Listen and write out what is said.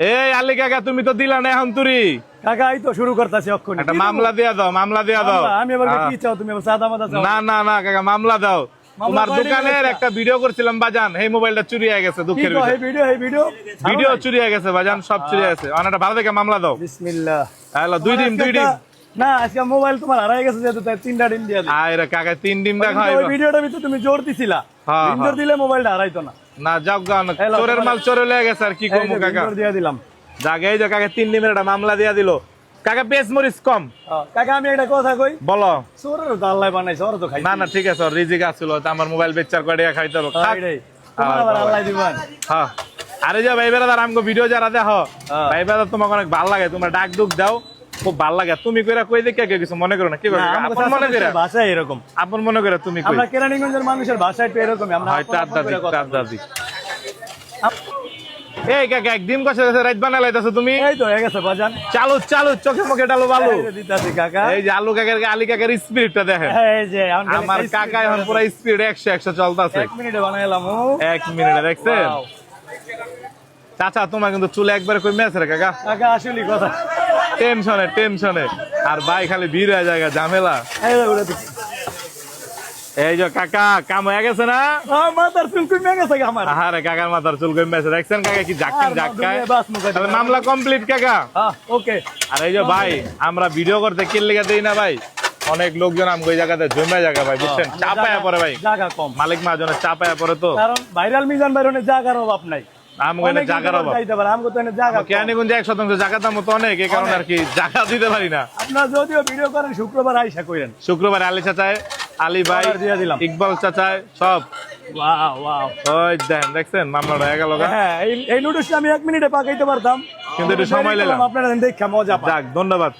এই আলী কাকা তুমি তো দিলা না এখন তুরি কাকা এই তো শুরু করতেছি অক্ষণ একটা মামলা দিয়া দাও মামলা দিয়া দাও। আমি এবার হ্যাঁ। কি চাও তুমি এবার সাদা মাদা চাও? না না না কাকা মামলা দাও। তোমার দোকানের একটা ভিডিও করছিলাম বাজান। এই মোবাইলটা চুরি হয়ে গেছে দুঃখের বিষয় এই ভিডিও এই ভিডিও? ভিডিও চুরি হয়ে গেছে বাজান সব চুরি হয়ে গেছে। অনেকটা ভালো দেখে মামলা দাও। বিসমিল্লাহ। হ্যালো দুই ডিম দুই ডিম। না আজকে মোবাইল তোমার হারাই গেছে যেহেতু তাই তিনটা ডিম দিয়ে দিই আরে কাকা তিন ডিম দেখা ওই ভিডিওটার ভিতরে তুমি জোর দিছিলা। হ্যাঁ, জোর দিলে মোবাইলটা হারাইতো না। না যাও গা না, হ্যালো, চোরের মাল চোরে লেগে গেছে আর কি করব কাকা? দিয়ে দিলাম। জাগে এই যে কাকা তিন ডিমের একটা মামলা দিয়া দিল। কাকা কম। কাকা আমি একটা কথা কই? বলো। চোরের তো আল্লাহ বানাইছে ওরা তো খাই না না ঠিক আছে ওর রিজিক আসছিল তো আমার মোবাইল বেচার করে খাইতে হবে। আল্লাহ দিবান। হ্যাঁ। আরে যা ভাই বেড়াদার আমগো ভিডিও যারা দেখো হ্যাঁ। ভাই বেড়াদার তোমাকে অনেক ভালো লাগে। তোমার ডাক দুক দাও। খুব ভালো লাগে। তুমি কইরা কই দেখে কেউ কিছু মনে করো না? কি করো আপন মনে করে ভাষা এরকম। আপন মনে করে তুমি কই? আমরা কেরানীগঞ্জের মানুষের ভাষা একটু এরকমই আমরা হয়তো আড্ডা আড্ডা এই কাকা একদিন কষে গেছে রাইত বানা লাইতাছো তুমি? এই তো হয়ে গেছে বাজান। চালু চালু চোখে মুখে ডালো বালু। যে দিতাছি কাকা। এই যে আলু কাকার আলী কাকার স্পিরিটটা দেখেন। এই যে আমার কাকা এখন পুরো স্পিড একশো একশো চলতেছে। এক মিনিটে বানাইলাম ও। এক মিনিটে দেখছেন? চাচা তোমার কিন্তু চুলে একবার কই মেছে রে কাকা? কাকা আসলে কথা। টেনশনে টেনশনে। আর ভাই খালি ভিড় হয়ে যায় ঝামেলা। এই যে কাকা কাম হয়ে গেছে না? মাথার চুল কমে গেছে আমার। আরে কাকার মাথার চুল কই মেছে দেখছেন কাকা কি বাস মুখে তাহলে মামলা কমপ্লিট কাকা। হ্যাঁ ওকে আর এই যে ভাই আমরা ভিডিও করতে কি লেগে দেই না ভাই। অনেক লোকজন আমগো এই জায়গাতে জমে জায়গা ভাই বুঝছেন? চাপায়া পড়ে ভাই। জায়গা কম। মালিক মাহাজনের চাপায়া পড়ে তো। কারণ ভাইরাল মিজান বাইরনে জায়গার অভাব নাই। শুক্রবার আইসা করেন শুক্রবার আলী চাচায় আলী ভাই দিলাম। ইকবাল চাচায় সব। ওই দেখছেন? মামলাটা হয়ে হ্যাঁ এই আমি এক মিনিটে পাকাইতে পারতাম। কিন্তু একটু সময় নিলাম। আপনারা দেখা মজা যাক ধন্যবাদ।